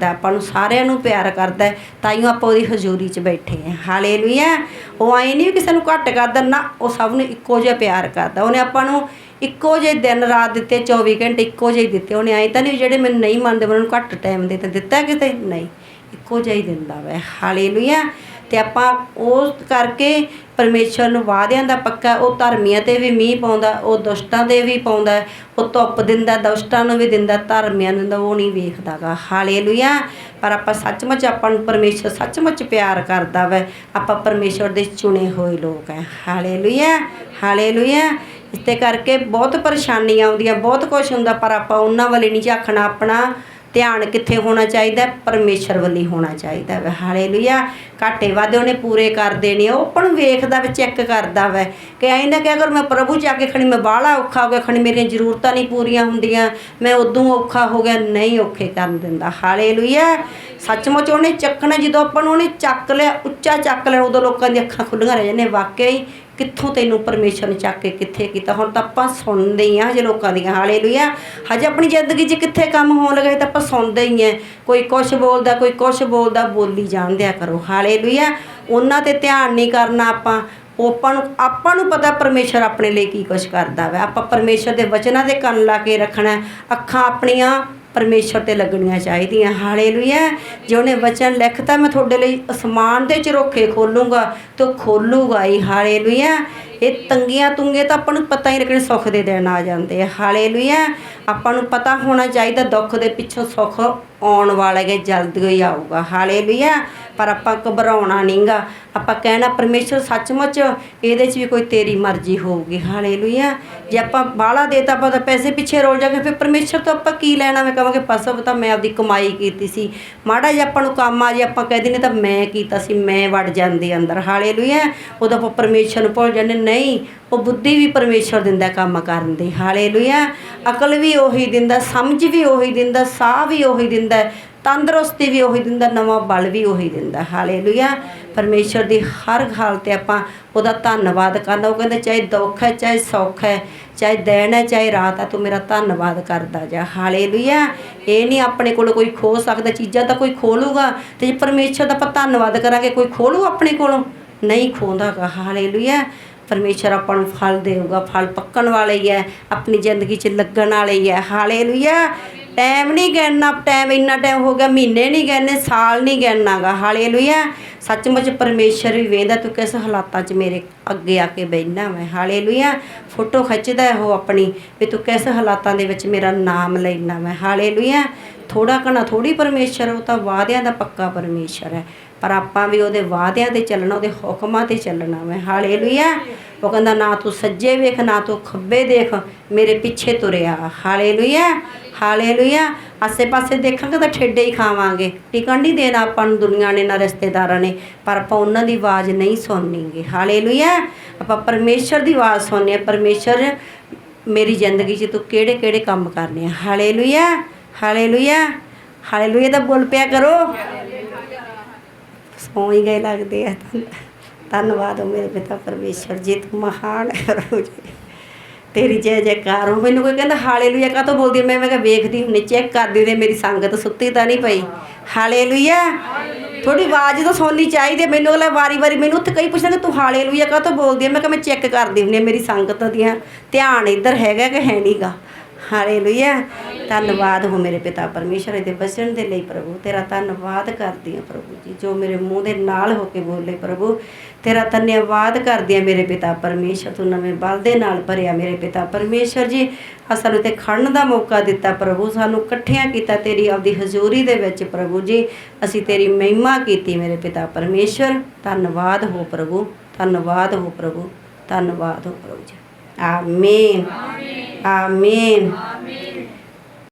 ਤਾਂ ਆਪਾਂ ਨੂੰ ਸਾਰਿਆਂ ਨੂੰ ਪਿਆਰ ਕਰਦਾ ਹੈ, ਤਾਈਓ ਆਪਾਂ ਉਹਦੀ ਹਜ਼ੂਰੀ 'ਚ ਬੈਠੇ ਹਾਂ। ਹਾਲੇਲੂਇਆ। ਉਹ ਆਏ ਨਹੀਂ ਕਿਸੇ ਨੂੰ ਘੱਟ ਕਰਦਾ ਨਾ ਉਹ ਸਭ ਨੂੰ ਇੱਕੋ ਜਿਹਾ ਪਿਆਰ ਕਰਦਾ। ਉਹਨੇ ਆਪਾਂ ਨੂੰ ਇੱਕੋ ਜਿਹੇ ਦਿਨ ਰਾਤ ਦਿੱਤੇ 24 ਘੰਟੇ ਇੱਕੋ ਜਿਹੇ ਦਿੱਤੇ। ਉਹਨੇ ਆਏ ਤਾਂ ਨਹੀਂ ਜਿਹੜੇ ਮੈਨੂੰ ਨਹੀਂ ਮੰਨਦੇ ਉਹਨਾਂ ਨੂੰ ਘੱਟ ਟਾਈਮ ਦੇ ਤਾਂ ਦਿੱਤਾ ਕਿਤੇ? ਨਹੀਂ ਇੱਕੋ ਜਿਹਾ ਹੀ ਦਿੰਦਾ ਵੈ। ਹਾਲੇਲੂਇਆ। ਤੇ ਆਪਾਂ ਉਸ ਕਰਕੇ ਪਰਮੇਸ਼ਰ ਨੂੰ ਵਾਅਦਿਆਂ ਦਾ ਪੱਕਾ, ਉਹ ਧਰਮੀਆਂ ਤੇ ਵੀ ਮੀਂਹ ਪਾਉਂਦਾ, ਉਹ ਦੁਸ਼ਟਾਂ 'ਤੇ ਵੀ ਪਾਉਂਦਾ, ਉਹ ਧੁੱਪ ਦਿੰਦਾ, ਦੁਸ਼ਟਾਂ ਨੂੰ ਵੀ ਦਿੰਦਾ, ਧਰਮੀਆਂ ਨੂੰ ਦਿੰਦਾ ਉਹ ਨਹੀਂ ਵੇਖਦਾਗਾ। ਹਾਲੇਲੂਇਆ। ਪਰ ਆਪਾਂ ਸੱਚਮੁੱਚ ਆਪਾਂ ਨੂੰ ਪਰਮੇਸ਼ਰ ਸੱਚਮੁੱਚ ਪਿਆਰ ਕਰਦਾ ਵੈ। ਆਪਾਂ ਪਰਮੇਸ਼ਰ ਦੇ ਚੁਣੇ ਹੋਏ ਲੋਕ ਹੈ ਹਾਲੇਲੂਇਆ ਹਾਲੇਲੂਇਆ। ਇਸ ਤੇ ਕਰਕੇ ਬਹੁਤ ਪਰੇਸ਼ਾਨੀਆਂ ਆਉਂਦੀਆਂ, ਬਹੁਤ ਕੁਝ ਹੁੰਦਾ, ਪਰ ਆਪਾਂ ਉਹਨਾਂ ਵਾਲੇ ਨਹੀਂ ਝਾਕਣਾ ਆਪਣਾ। ਧਿਆਨ ਕਿੱਥੇ ਹੋਣਾ ਚਾਹੀਦਾ ਹੈ? ਪਰਮੇਸ਼ਰ ਵੱਲ ਹੋਣਾ ਚਾਹੀਦਾ ਵਾ ਹਾਲੇਲੂਇਆ। ਘਾਟੇ ਵਾਦੇ ਉਹਨੇ ਪੂਰੇ ਕਰ ਦੇਣੇ ਆ। ਉਹ ਆਪਾਂ ਨੂੰ ਵੇਖਦਾ ਵਾ, ਚੈੱਕ ਕਰਦਾ ਵਾ। ਕਿ ਐਂ ਨਾ ਕਿ ਅਗਰ ਮੈਂ ਪ੍ਰਭੂ ਚ ਕੇ ਖਣੀ ਮੈਂ ਬਾਹਲਾ ਔਖਾ ਹੋ ਗਿਆ ਖਣੀ ਮੇਰੀਆਂ ਜ਼ਰੂਰਤਾਂ ਨਹੀਂ ਪੂਰੀਆਂ ਹੁੰਦੀਆਂ। ਮੈਂ ਉਦੋਂ ਔਖਾ ਹੋ ਗਿਆ, ਨਹੀਂ ਔਖੇ ਕਰਨ ਦਿੰਦਾ। ਹਾਲੇਲੂਇਆ। ਸੱਚਮੁੱਚ ਉਹਨੇ ਚੱਕਣਾ, ਜਦੋਂ ਆਪਾਂ ਨੂੰ ਉਹਨੇ ਚੱਕ ਲਿਆ, ਉੱਚਾ ਚੱਕ ਲਿਆ, ਉਦੋਂ ਲੋਕਾਂ ਦੀਆਂ ਅੱਖਾਂ ਖੁੱਲੀਆਂ ਰਹਿ ਜਾਂਦੀਆਂ ਹੀ। ਕਿੱਥੋਂ ਤੈਨੂੰ ਪਰਮੇਸ਼ਰ ਨੇ ਚੱਕ ਕੇ ਕਿੱਥੇ ਕੀਤਾ? ਹੁਣ ਤਾਂ ਆਪਾਂ ਸੁਣਦੇ ਹੀ ਆ ਹਜੇ ਲੋਕਾਂ ਦੀਆਂ, ਹਾਲੇਲੂਇਆ। ਹਜੇ ਆਪਣੀ ਜ਼ਿੰਦਗੀ 'ਚ ਕਿੱਥੇ ਕੰਮ ਹੋਣ ਲੱਗੇ ਤਾਂ ਆਪਾਂ ਸੁਣਦੇ ਹੀ ਆ ਕੋਈ ਕੁਛ ਬੋਲਦਾ, ਕੋਈ ਕੁਛ ਬੋਲਦਾ, ਬੋਲੀ ਜਾਣ ਦਿਆ ਕਰੋ। ਹਾਲੇਲੂਇਆ। ਉਹਨਾਂ ਤੇ ਧਿਆਨ ਨਹੀਂ ਕਰਨਾ ਆਪਾਂ। ਉਹ ਆਪਾਂ ਨੂੰ ਆਪਾਂ ਨੂੰ ਪਤਾ ਪਰਮੇਸ਼ਰ ਆਪਣੇ ਲਈ ਕੀ ਕੁਛ ਕਰਦਾ ਵਾ। ਆਪਾਂ ਪਰਮੇਸ਼ਰ ਦੇ ਵਚਨਾਂ ਦੇ ਕੰਨ ਲਾ ਕੇ ਰੱਖਣਾ। ਅੱਖਾਂ ਆਪਣੀਆਂ ਪਰਮੇਸ਼ਰ ਤੇ ਲੱਗਣੀਆਂ ਚਾਹੀਦੀਆਂ। ਹਾਲੇਲੂਇਆ। ਜੇ ਉਹਨੇ ਵਚਨ ਲਿਖਤਾ ਮੈਂ ਤੁਹਾਡੇ ਲਈ ਅਸਮਾਨ ਦੇ ਝਰੋਖੇ ਖੋਲੂੰਗਾ ਤੇ ਉਹ ਖੋਲੂਗਾ ਹੀ। ਹਾਲੇਲੂਇਆ। ਇਹ ਤੰਗੀਆਂ ਤੁੰਗੇ ਤਾਂ ਆਪਾਂ ਨੂੰ ਪਤਾ ਹੀ ਲੱਗਣ, ਸੁੱਖ ਦੇ ਦਿਨ ਆ ਜਾਂਦੇ ਆ। ਹਾਲੇਲੂਇਆ। ਆਪਾਂ ਨੂੰ ਪਤਾ ਹੋਣਾ ਚਾਹੀਦਾ ਦੁੱਖ ਦੇ ਪਿੱਛੋਂ ਸੁੱਖ ਆਉਣ ਵਾਲਾ ਹੈ ਜਲਦੀ ਹੀ ਆਊਗਾ। ਹਾਲੇਲੂਇਆ ਪਰ ਆਪਾਂ ਘਬਰਾਉਣਾ ਨਹੀਂਗਾ। ਆਪਾਂ ਕਹਿਣਾ, ਪਰਮੇਸ਼ਰ, ਸੱਚਮੁੱਚ ਇਹਦੇ 'ਚ ਵੀ ਕੋਈ ਤੇਰੀ ਮਰਜ਼ੀ ਹੋਊਗੀ। ਹਾਲੇਲੂਇਆ। ਜੇ ਆਪਾਂ ਬਾਹਲਾ ਦੇਤਾ, ਆਪਾਂ ਤਾਂ ਪੈਸੇ ਪਿੱਛੇ ਰੋਲ ਜਾਗੇ। ਫਿਰ ਪਰਮੇਸ਼ਰ ਤੋਂ ਆਪਾਂ ਕੀ ਲੈਣਾ? ਮੈਂ ਕਹਾਂਗੇ ਪਸਬ ਤਾਂ ਮੈਂ ਆਪਦੀ ਕਮਾਈ ਕੀਤੀ ਸੀ। ਮਾੜਾ ਜਿਹਾ ਆਪਾਂ ਨੂੰ ਕੰਮ ਆ ਜੇ, ਆਪਾਂ ਕਹਿ ਦਿੰਦੇ ਤਾਂ ਮੈਂ ਕੀਤਾ ਸੀ, ਮੈਂ ਵੜ ਜਾਂਦੀ ਅੰਦਰ। ਹਾਲੇਲੂਇਆ। ਉਦੋਂ ਆਪਾਂ ਪਰਮੇਸ਼ਰ ਨੂੰ ਭੁੱਲ ਜਾਂਦੇ। ਨਹੀਂ, ਉਹ ਬੁੱਧੀ ਵੀ ਪਰਮੇਸ਼ਰ ਦਿੰਦਾ ਕੰਮ ਕਰਨ ਦੀ। ਹਾਲੇਲੂਇਆ। ਅਕਲ ਵੀ ਉਹੀ ਦਿੰਦਾ, ਸਮਝ ਵੀ ਉਹੀ ਦਿੰਦਾ, ਸਾਹ ਵੀ ਉਹੀ ਦਿੰਦਾ। ਤੰਦਰੁਸਤੀ ਵੀ ਉਹੀ ਦਿੰਦਾ, ਨਵਾਂ ਬਲ ਵੀ ਉਹੀ ਦਿੰਦਾ। ਹਾਲੇਲੂਇਆ। ਪਰਮੇਸ਼ਰ ਦੀ ਹਰ ਹਾਲ ਤੇ ਆਪਾਂ ਉਹਦਾ ਧੰਨਵਾਦ ਕਰਨਾ। ਉਹ ਕਹਿੰਦਾ, ਚਾਹੇ ਦੁੱਖ ਹੈ, ਚਾਹੇ ਸੁੱਖ ਹੈ, ਚਾਹੇ ਦਿਨ ਹੈ, ਚਾਹੇ ਰਾਤ ਹੈ, ਤੂੰ ਮੇਰਾ ਧੰਨਵਾਦ ਕਰਦਾ ਜਾ। ਹਾਲੇਲੂਇਆ। ਇਹ ਨਹੀਂ ਆਪਣੇ ਕੋਲ ਕੋਈ ਖੋ ਸਕਦਾ, ਚੀਜ਼ਾਂ ਤਾਂ ਕੋਈ ਖੋਲੂਗਾ। ਤੇ ਜੇ ਪਰਮੇਸ਼ਰ ਦਾ ਆਪਾਂ ਧੰਨਵਾਦ ਕਰਾਂਗੇ, ਕੋਈ ਖੋਲੂ ਆਪਣੇ ਕੋਲੋਂ? ਨਹੀਂ ਖੋਂਦਾਗਾ ਹਾਲੇਲੂਇਆ। ਪਰਮੇਸ਼ਰ ਆਪਾਂ ਨੂੰ ਫਲ ਦੇਊਗਾ। ਫਲ ਪੱਕਣ ਵਾਲੇ ਹੀ ਹੈ। ਆਪਣੀ ਜ਼ਿੰਦਗੀ 'ਚ ਲੱਗਣ ਵਾਲੇ ਹੀ ਹੈ। ਹਾਲੇਲੂਇਆ। ਟਾਈਮ ਨਹੀਂ ਗਿਣਨਾ, ਟਾਈਮ ਇੰਨਾ ਟਾਈਮ ਹੋ ਗਿਆ, ਮਹੀਨੇ ਨਹੀਂ ਗਿਣਨੇ, ਸਾਲ ਨਹੀਂ ਗਿਣਨਾਗਾ। ਹਾਲੇਲੂਇਆ। ਸੱਚਮੁੱਚ ਪਰਮੇਸ਼ਰ ਵੀ ਵੇਖਦਾ, ਤੂੰ ਕਿਸ ਹਾਲਾਤਾਂ 'ਚ ਮੇਰੇ ਅੱਗੇ ਆ ਕੇ ਬੈਠਣਾ ਮੈਂ ਹਾਲੇਲੂਇਆ। ਫੋਟੋ ਖਿੱਚਦਾ ਉਹ ਆਪਣੀ, ਵੀ ਤੂੰ ਕਿਸ ਹਾਲਾਤਾਂ ਦੇ ਵਿੱਚ ਮੇਰਾ ਨਾਮ ਲੈਣਾ ਮੈਂ ਹਾਲੇਲੂਇਆ। ਥੋੜਾ ਕਣਾ ਥੋੜੀ ਪਰਮੇਸ਼ਰ ਉਹ ਤਾਂ ਵਾਅਦਿਆਂ ਦਾ ਪੱਕਾ ਪਰਮੇਸ਼ਰ ਹੈ। ਪਰ ਆਪਾਂ ਵੀ ਉਹਦੇ ਵਾਅਦਿਆਂ ਤੇ ਚੱਲਣਾ, ਉਹਦੇ ਹੁਕਮਾਂ ਤੇ ਚੱਲਣਾ ਮੈਂ। ਹਾਲੇਲੂਇਆ। ਉਹ ਕਹਿੰਦਾ, ਨਾ ਤੂੰ ਸੱਜੇ ਵੇਖ, ਨਾ ਤੂੰ ਖੱਬੇ ਦੇਖ, ਮੇਰੇ ਪਿੱਛੇ ਤੁਰਿਆ। ਹਾਲੇਲੂਇਆ। ਹਾਲੇਲੂਇਆ। ਆਸੇ ਪਾਸੇ ਦੇਖਾਂਗੇ ਤਾਂ ਠੇਡੇ ਹੀ ਖਾਵਾਂਗੇ। ਟਿਕਣ ਨਹੀਂ ਦੇਣਾ ਆਪਾਂ ਨੂੰ ਦੁਨੀਆ ਨੇ, ਨਾ ਰਿਸ਼ਤੇਦਾਰਾਂ ਨੇ, ਪਰ ਆਪਾਂ ਉਹਨਾਂ ਦੀ ਆਵਾਜ਼ ਨਹੀਂ ਸੁਣਨੀਗੇ। ਹਾਲੇਲੂਇਆ। ਆਪਾਂ ਪਰਮੇਸ਼ਰ ਦੀ ਆਵਾਜ਼ ਸੁਣਨੀ ਹੈ। ਪਰਮੇਸ਼ਰ, ਮੇਰੀ ਜ਼ਿੰਦਗੀ 'ਚ ਤੂੰ ਕਿਹੜੇ ਕਿਹੜੇ ਕੰਮ ਕਰਨੇ ਆ? ਹਾਲੇਲੂਇਆ। ਹਾਲੇਲੂਇਆ। ਹਾਲੇਲੂਇਆ ਦਾ ਬੋਲ ਪਿਆ ਕਰੋ। ਸੌਂ ਹੀ ਗਏ ਲੱਗਦੇ ਆ। ਧੰਨਵਾਦ ਹੋ ਮੇਰੇ ਪਿਤਾ ਪਰਮੇਸ਼ਰ ਜੀ ਤੂੰ ਮਹਾਨ ਹੈ ਪ੍ਰਭੂ ਜੀ। ਤੇਰੀ ਜੈ ਜੈਕਾਰ। ਹੋ ਮੈਨੂੰ ਕੋਈ ਕਹਿੰਦਾ ਹਾਲੇਲੂਇਆ ਕਾਹਤੋਂ ਬੋਲਦੀ ਮੈਂ ਮੈਂ ਕਿਹਾ ਵੇਖਦੀ ਹੁੰਨੀ ਚੈੱਕ ਕਰਦੀ ਤੇ ਮੇਰੀ ਸੰਗਤ ਸੁੱਤੀ ਤਾਂ ਨਹੀਂ ਪਈ। ਹਾਲੇਲੂਇਆ। ਥੋੜੀ ਆਵਾਜ਼ ਤਾਂ ਸੁਣਨੀ ਚਾਹੀਦੀ ਹੈ। ਮੈਨੂੰ ਅਗਲਾ ਵਾਰੀ ਵਾਰੀ ਮੈਨੂੰ ਉੱਥੇ ਕਈ ਪੁੱਛਣਗੇ, ਤੂੰ ਹਾਲੇਲੂਇਆ ਕਾਹਤੋਂ ਬੋਲਦੀ ਹੈ ਮੈਂ ਕਿਹਾ ਮੈਂ ਚੈੱਕ ਕਰਦੀ ਹੁੰਨੀ ਹਾਂ ਮੇਰੀ ਸੰਗਤ ਦੀਆਂ ਧਿਆਨ ਇੱਧਰ ਹੈਗਾ ਕਿ ਹੈ ਨਹੀਂਗਾ ਹਾਲੇਲੂਇਆ। ਧੰਨਵਾਦ ਹੋ ਮੇਰੇ ਪਿਤਾ ਪਰਮੇਸ਼ਰ ਦੇ ਵਚਨ ਦੇ ਲਈ ਪ੍ਰਭੂ। ਤੇਰਾ ਧੰਨਵਾਦ ਕਰਦੀ ਹਾਂ ਪ੍ਰਭੂ ਜੀ, ਜੋ ਮੇਰੇ ਮੂੰਹ ਦੇ ਨਾਲ ਹੋ ਕੇ ਬੋਲੇ ਪ੍ਰਭੂ। ਤੇਰਾ ਧੰਨਵਾਦ ਕਰਦੀ ਹਾਂ ਮੇਰੇ ਪਿਤਾ ਪਰਮੇਸ਼ਰ ਤੂੰ ਨਵੇਂ ਬਲ ਦੇ ਨਾਲ ਭਰਿਆ ਮੇਰੇ ਪਿਤਾ ਪਰਮੇਸ਼ਰ ਜੀ। ਆ ਸਾਨੂੰ ਤੇ ਖੜਨ ਦਾ ਮੌਕਾ ਦਿੱਤਾ ਪ੍ਰਭੂ, ਸਾਨੂੰ ਇਕੱਠਿਆਂ ਕੀਤਾ ਤੇਰੀ ਆਪਦੀ ਹਜ਼ੂਰੀ ਦੇ ਵਿੱਚ ਪ੍ਰਭੂ ਜੀ। ਅਸੀਂ ਤੇਰੀ ਮਹਿਮਾ ਕੀਤੀ ਮੇਰੇ ਪਿਤਾ ਪਰਮੇਸ਼ਰ ਧੰਨਵਾਦ ਹੋ ਪ੍ਰਭੂ, ਧੰਨਵਾਦ ਹੋ ਪ੍ਰਭੂ, ਧੰਨਵਾਦ ਹੋ ਪ੍ਰਭੂ ਜੀ। ਆਮੀਨ ਆਮੀਨ Amén.